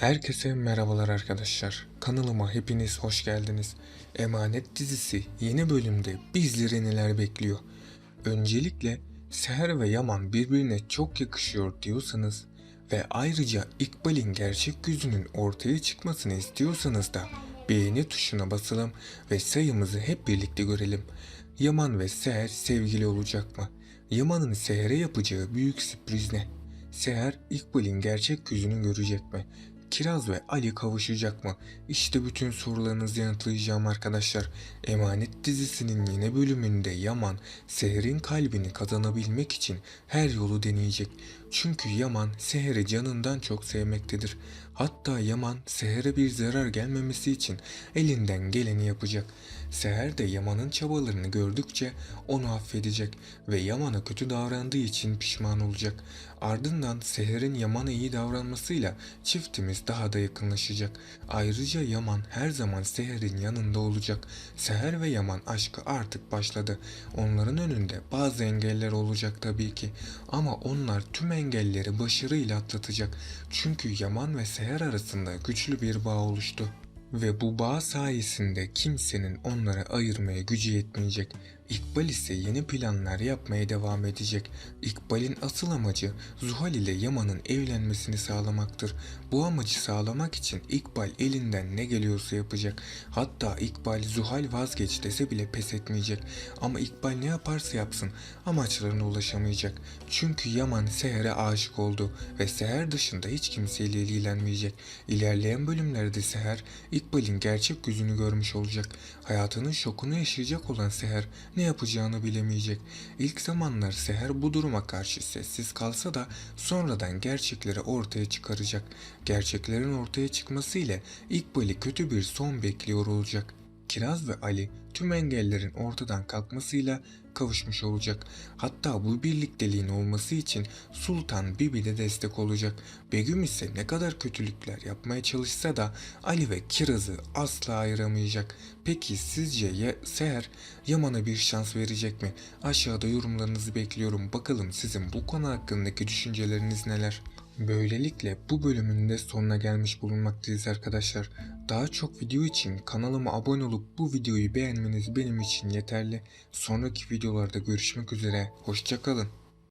Herkese merhabalar arkadaşlar. Kanalıma hepiniz hoş geldiniz. Emanet dizisi yeni bölümde bizleri neler bekliyor? Öncelikle Seher ve Yaman birbirine çok yakışıyor diyorsanız ve ayrıca İkbal'in gerçek yüzünün ortaya çıkmasını istiyorsanız da beğeni tuşuna basalım ve sayımızı hep birlikte görelim. Yaman ve Seher sevgili olacak mı? Yaman'ın Seher'e yapacağı büyük sürpriz ne? Seher İkbal'in gerçek yüzünü görecek mi? Kiraz ve Ali kavuşacak mı? İşte bütün sorularınızı yanıtlayacağım arkadaşlar. Emanet dizisinin yeni bölümünde Yaman, Seher'in kalbini kazanabilmek için her yolu deneyecek. Çünkü Yaman Seher'i canından çok sevmektedir. Hatta Yaman Seher'e bir zarar gelmemesi için elinden geleni yapacak. Seher de Yaman'ın çabalarını gördükçe onu affedecek ve Yaman'a kötü davrandığı için pişman olacak. Ardından Seher'in Yaman'a iyi davranmasıyla çiftimiz daha da yakınlaşacak. Ayrıca Yaman her zaman Seher'in yanında olacak. Seher ve Yaman aşkı artık başladı. Onların önünde bazı engeller olacak tabii ki. Ama onlar tüm engelleri başarıyla atlatacak. Çünkü Yaman ve Seher arasında güçlü bir bağ oluştu. Ve bu bağ sayesinde kimsenin onları ayırmaya gücü yetmeyecek. İkbal ise yeni planlar yapmaya devam edecek. İkbal'in asıl amacı Zuhal ile Yaman'ın evlenmesini sağlamaktır. Bu amacı sağlamak için İkbal elinden ne geliyorsa yapacak. Hatta İkbal Zuhal vazgeç dese bile pes etmeyecek. Ama İkbal ne yaparsa yapsın amaçlarına ulaşamayacak. Çünkü Yaman Seher'e aşık oldu ve Seher dışında hiç kimseyle ilgilenmeyecek. İlerleyen bölümlerde Seher İkbal'in gerçek yüzünü görmüş olacak. Hayatının şokunu yaşayacak olan Seher ne yapacağını bilemeyecek. İlk zamanlar Seher bu duruma karşı sessiz kalsa da sonradan gerçekleri ortaya çıkaracak. Gerçeklerin ortaya çıkması ile İkbal'i kötü bir son bekliyor olacak. Kiraz ve Ali tüm engellerin ortadan kalkmasıyla kavuşmuş olacak. Hatta bu birlikteliğin olması için Sultan Bibi de destek olacak. Begüm ise ne kadar kötülükler yapmaya çalışsa da Ali ve Kiraz'ı asla ayıramayacak. Peki sizce ya Seher Yaman'a bir şans verecek mi? Aşağıda yorumlarınızı bekliyorum. Bakalım sizin bu konu hakkındaki düşünceleriniz neler? Böylelikle bu bölümün de sonuna gelmiş bulunmaktayız arkadaşlar. Daha çok video için kanalıma abone olup bu videoyu beğenmeniz benim için yeterli. Sonraki videolarda görüşmek üzere. Hoşçakalın.